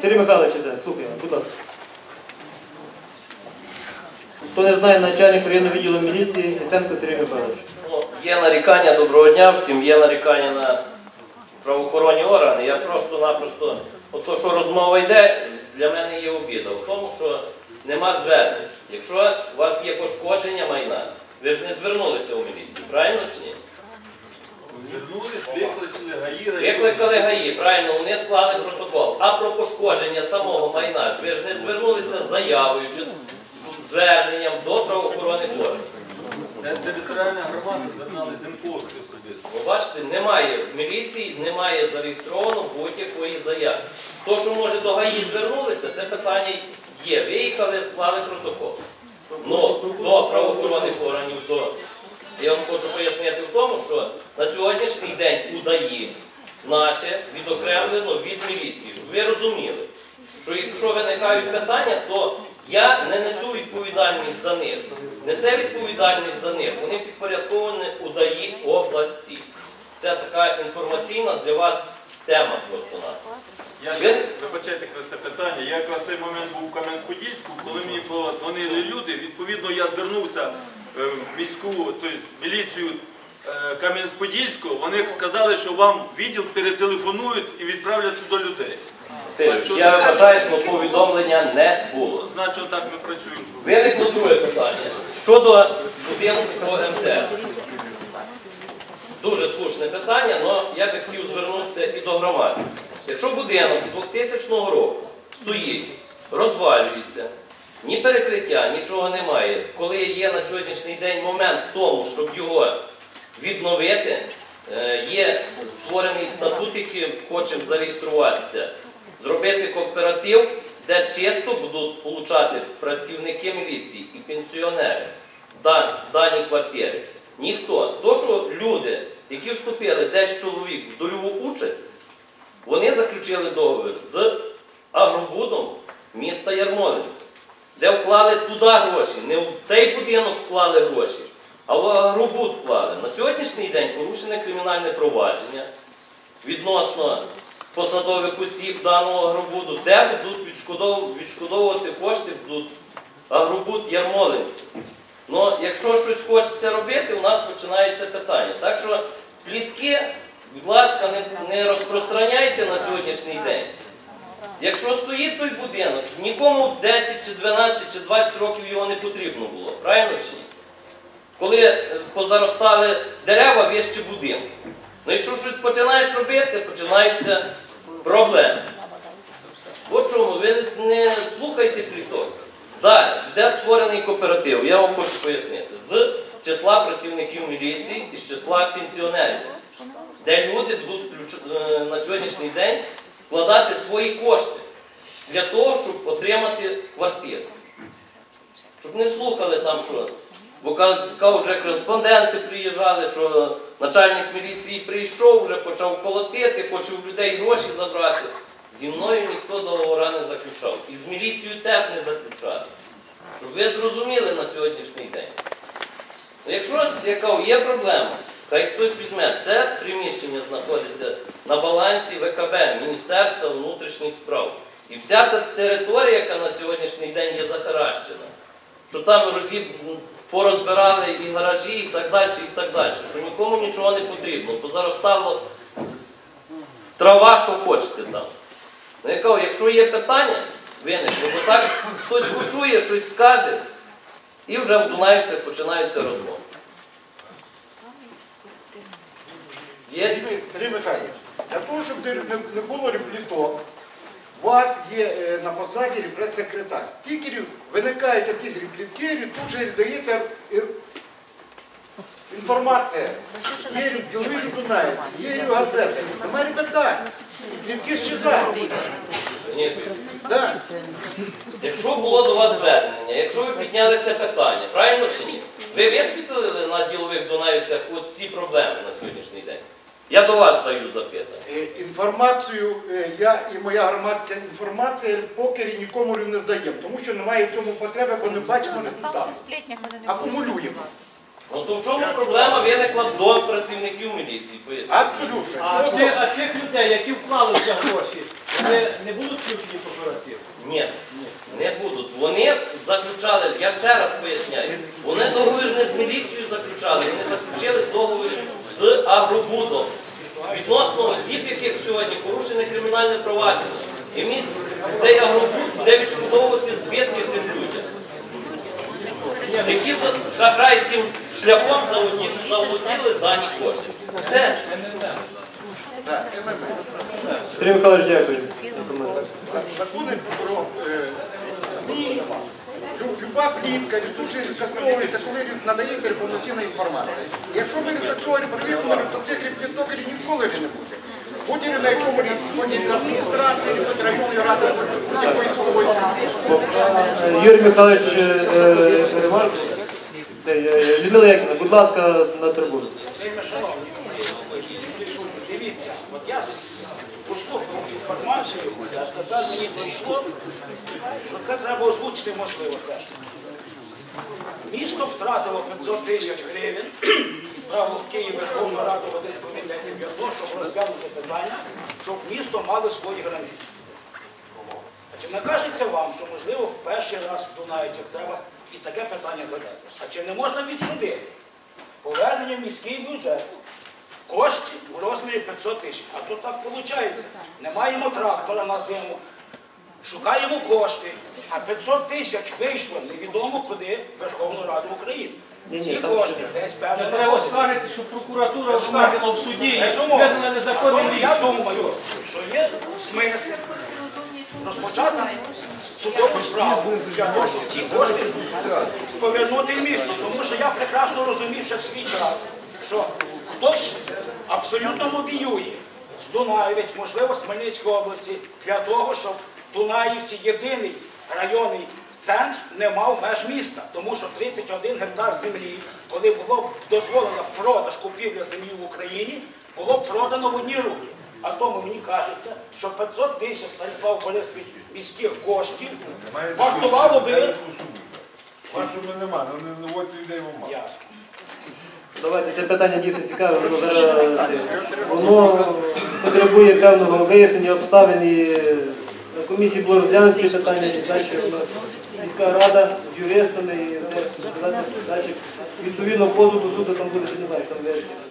Сергій Михайлович, слухаємо, будь ласка. Хто не знає, начальник районного відділу міліції Яценко Сергій Михайлович. Є нарікання, доброго дня всім, є нарікання на правоохоронні органи. Я просто-напросто, от то, що розмова йде, для мене є обіда в тому, що нема звернень. Якщо у вас є пошкодження майна, ви ж не звернулися у міліцію, правильно чи ні? Звернулись, викликали. Викликали ГАІ, правильно, вони склали протокол. А про пошкодження самого майна ж ви ж не звернулися з заявою чи з зверненням до правоохоронних органів. Це територіальна громада звернулась Демковський особисто. Ви бачите, немає міліції, немає зареєстровано будь-якої заяви. То, що може до ГАІ звернулися, це питання є. Виїхали, склали протокол. Ну, до правоохоронних органів, то я вам хочу пояснити в тому, що на сьогоднішній день у ДАІ наше відокремлено від міліції, щоб ви розуміли, що якщо виникають питання, то я не несу відповідальність за них. Несе відповідальність за них. Вони підпорядковані у ДАІ області. Це така інформаційна для вас тема просто наша. Я Ви- ще вибачайте це питання. Я якраз в цей момент був у Кам'янськ-Подільську, коли мені подзвонили люди. Відповідно, я звернувся е, в міську, тобто міліцію е, Кам'янськ-Подільську. Вони сказали, що вам відділ перетелефонують і відправлять до людей. Я вважаю, що повідомлення не було. Значить, так ми працюємо. Виникло друге питання. Щодо будинку МТС. Дуже слушне питання, але я би хотів звернутися і до громади. Якщо будинок з 2000 року стоїть, розвалюється, ні перекриття, нічого немає, коли є на сьогоднішній день момент тому, щоб його відновити, е, є створений статут, який хочемо зареєструватися, зробити кооператив, де чисто будуть получати працівники міліції і пенсіонери дан- дані квартири. Ніхто. То, що люди, які вступили 10 чоловік в дольову участь, вони заключили договір з агробудом міста Ярмолинця, де вклали туди гроші, не в цей будинок вклали гроші, а агробуд вклали. На сьогоднішній день порушене кримінальне провадження відносно посадових осіб даного агробуду, де будуть відшкодовувати кошти будуть агробуд Ярмолинці. Ну, якщо щось хочеться робити, у нас починається питання. Так що плітки, будь ласка, не, не розпространяйте на сьогоднішній день. Якщо стоїть той будинок, нікому 10 чи 12 чи 20 років його не потрібно було, правильно чи ні? Коли е, позаростали дерева вище будинку. Ну якщо щось починаєш робити, починаються проблеми. От чому, ви не слухайте пліток. Так, де створений кооператив, я вам хочу пояснити. З числа працівників міліції і з числа пенсіонерів, де люди будуть е, на сьогоднішній день вкладати свої кошти для того, щоб отримати квартиру. Щоб не слухали там, що. Бо ка- кажуть, вже кореспонденти приїжджали, що начальник міліції прийшов, вже почав колотити, хоче людей гроші забрати. Зі мною ніхто договора не заключав. І з міліцією теж не заключали. Щоб ви зрозуміли на сьогоднішній день. Ну, Якщо я кажу, є проблема, хай хтось візьме. Це приміщення знаходиться на балансі ВКБ, Міністерства внутрішніх справ. І вся та територія, яка на сьогоднішній день є захаращена, що там розіб... порозбирали і гаражі, і так далі, і так далі, що нікому нічого не потрібно, позаростало трава, що хочете там. Ну, я кажу, якщо є питання, виникло, бо так хтось почує, щось скаже, і вже в Дунаївцях починаються розмови. Є? Сергій Михайлович, для того, щоб не було репліток, у вас є е, на посаді прес-секретар. Тільки виникають якісь реплітки, тут же дається е, інформація. Є Дунаєв, є газети. Немає питань. Плітки считають. Да. Якщо було до вас звернення, якщо ви підняли це питання, правильно чи ні? Ви висвітлили на ділових Дунаївцях от ці проблеми на сьогоднішній день? Я до вас даю запитання. Е, Інформацію е, я і моя громадська інформація поки нікому не здаємо, тому що немає в цьому потреби, бо не бачимо Саме результату. Акумулюємо. Ну то в чому проблема виникла до працівників міліції? Поясніть. Абсолютно. А цих, а цих людей, які вклали в ці гроші, не, не будуть включені в кооператив? Ні, не будуть. Вони заключали, я ще раз поясняю, вони договір не з міліцією заключали, вони заключили договір з агробудом. Відносно осіб, яких сьогодні порушене кримінальне провадження. І міс- цей агробуд буде відшкодовувати збитки цим людям, які за шахрайським шляхом заволоділи, дані кошти. Все. Сергій Михайлович, дякую. Закони про е, СМІ, люба плівка, літучі розкастовується, коли надається повноцінна інформація. Якщо ми до цього привикли, то цих реплітокерів ніколи не буде. Будь на якому рівні, адміністрації, будь районної ради, будь якої слової Е, Юрій Михайлович е, е, ремарк. Е, Людмила Яківна, будь ласка, на трибуну. Інформацію, а тепер мені прийшло, що це треба озвучити можливо все ж. таки. Місто втратило 500 тисяч гривень, право в Київ Верховну Раду в один комітеті для того, щоб розглянути питання, щоб місто мало свої границі. А чи не кажеться вам, що можливо в перший раз в Дунаївцях треба і таке питання задати? А чи не можна відсудити? повернення в міський бюджет коштів у розмірі 500 тисяч. А тут так виходить. Не маємо трактора на зиму, шукаємо кошти, а 500 тисяч вийшло невідомо куди в Верховну Раду України. Ці кошти десь певно Це треба скажете, що прокуратура оскаржила в суді і визнана незаконним Я думаю, що є смисл розпочати судову справу для того, щоб ці кошти повернути в місто. Тому що я прекрасно розумів ще в свій час, що хтось абсолютно лобіює з Дунаєвець, можливо, з Хмельницької області, для того, щоб Дунаївці єдиний районний центр не мав меж міста, тому що 31 гектар землі, коли було дозволено продаж купівля землі в Україні, було продано в одні руки. А тому мені кажеться, що 500 тисяч Станіслав Борисович міських коштів вартувало би Вас у мене нема, ну не людей в оману. ясно. Давайте це питання дійсно цікаве, воно зараз воно потребує певного вияснення обставин і комісії було розглянуто це питання, і далі міська рада з юристами і де далі відповідно позову суду там буде, не знаю, там версія.